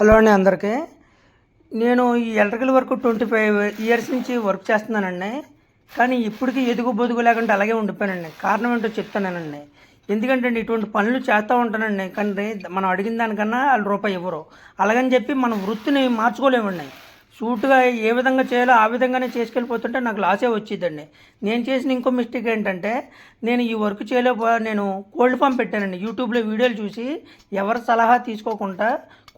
Hello అండి అందరికీ. నేను ఈ electrical work twenty five years నుంచి వర్క్ చేస్తున్నానండి. కానీ ఇప్పటికీ ఎదుగు బొదుగు లేకుండా అలాగే ఉండిపోయానండి. కారణం ఏంటో చెప్తానండి. ఎందుకంటే అండి ఇటువంటి పనులు చేస్తూ ఉంటానండి. కానీ మనం అడిగిన దానికన్నా వాళ్ళు రూపాయి ఇవ్వరు. అలాగని చెప్పి మన వృత్తిని మార్చుకోలేమండి. సూటుగా ఏ విధంగా చేయాలో ఆ విధంగానే చేసుకెళ్ళిపోతుంటే నాకు లాసే వచ్చిందండి. నేను చేసిన ఇంకో మిస్టేక్ ఏంటంటే నేను ఈ వర్క్ చేయలేక నేను కోల్డ్ ఫామ్ పెట్టానండి. యూట్యూబ్లో వీడియోలు చూసి ఎవరి సలహా తీసుకోకుండా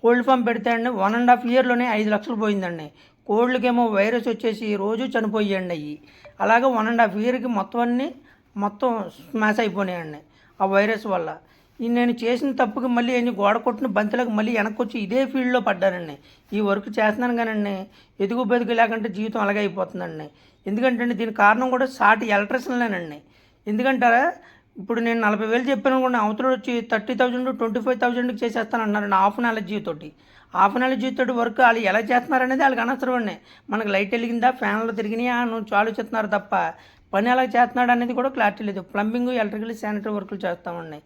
కోల్డ్ ఫామ్ పెడితే అండి వన్ అండ్ హాఫ్ ఇయర్లోనే ఐదు లక్షలు పోయిందండి. కోళ్ళకేమో వైరస్ వచ్చేసి రోజు చనిపోయాయండి అవి అలాగే వన్ అండ్ హాఫ్ ఇయర్కి మొత్తం అన్నీ మొత్తం స్మాష్ అయిపోయినాయండి ఆ వైరస్ వల్ల. ఈ నేను చేసిన తప్పుకి మళ్ళీ ఏంటి గోడ కొట్టిన బంతిలకు మళ్ళీ వెనక్కి వచ్చి ఇదే ఫీల్డ్లో పడ్డానండి. ఈ వర్క్ చేస్తున్నాను కానండి ఎదుగు బెదుగు లేకుంటే జీవితం అలాగే అయిపోతుందండి. ఎందుకంటే అండి కారణం కూడా సాటి ఎలక్ట్రిషన్లేనండి ఎందుకంటారా ఇప్పుడు నేను నలభై వేలు చెప్పాను అనుకోండి అవతల వచ్చి థర్టీ థౌజండ్ ట్వంటీ ఫైవ్ థౌజండ్కి చేసేస్తాను అన్నారండి హాఫ్ అన్ ఎలర్జీ తోటి. హాఫ్ అన్ ఎలర్జీ తోటి వర్క్ వాళ్ళు ఎలా చేస్తున్నారు అనేది వాళ్ళకి అనవసరం అండి మనకు లైట్ వెలిగిందా? ఫ్యాన్లు తిరిగినాయా? నువ్వు ఆలోచిస్తున్నారు తప్ప పని ఎలా చేస్తున్నాడు అనేది కూడా క్లారిటీ లేదు. ప్లంబింగ్ ఎలక్ట్రికల్ శానిటరీ వర్కులు చేస్తామండి.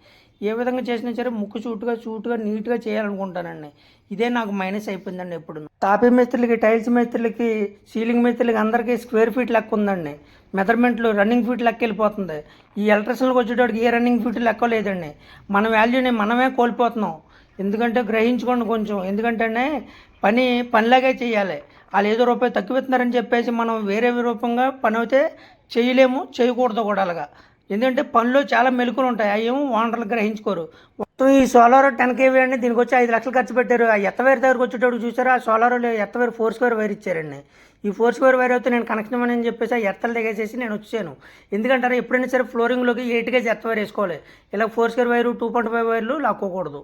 ఏ విధంగా చేసినా సరే ముక్కు చూటుగా చూటుగా నీట్గా చేయాలనుకుంటానండి. ఇదే నాకు మైనస్ అయిపోయిందండి ఎప్పుడు తాపీ మేస్త్రులకి టైల్స్ మేస్త్రులకి సీలింగ్ మేస్త్రులకి అందరికీ స్క్వేర్ ఫీట్ లెక్క ఉందండి. మెజర్మెంట్లు రన్నింగ్ ఫీట్ లెక్క వెళ్ళిపోతుంది. ఈ ఎలక్ట్రిషన్కి వచ్చేటోడికి ఏ రన్నింగ్ ఫీట్ లెక్క లేదండి. మన వాల్యూని మనమే కోల్పోతున్నాం. ఎందుకంటే గ్రహించుకోండి కొంచెం. ఎందుకంటే పని పనిలాగే చేయాలి. వాళ్ళు ఏదో రూపాయి తక్కువ ఇస్తున్నారని చెప్పేసి మనం వేరే రూపంగా పని అయితే చేయలేము చేయకూడదు కూడా అలాగా. ఎందుకంటే పనిలో చాలా మెలకులు ఉంటాయి. అవి ఏమో ఓనర్లు గ్రహించుకోరు. మొత్తం ఈ సోలార్ టెన్ కేవీ అండి దీనికి వచ్చి ఐదు లక్షలు ఖర్చు పెట్టారు. ఆ ఎత్తవేరు దగ్గరకు వచ్చేటప్పుడు చూసారా ఆ సోలార్లో earth wire four square wire ఇచ్చారండి. ఈ ఫోర్ స్క్వేర్ వైర్ అయితే నేను కనెక్షన్ అని చెప్పేసి ఆ ఎత్తలు దిగేసేసి నేను వచ్చాను. ఎందుకంటారా ఎప్పుడైనా సరే ఫ్లోరింగ్లోకి ఎయిట్ గేజ్ ఎత్తవేరు వేసుకోవాలి. ఇలా four square wire two point five వైర్లు లాక్కోకూడదు.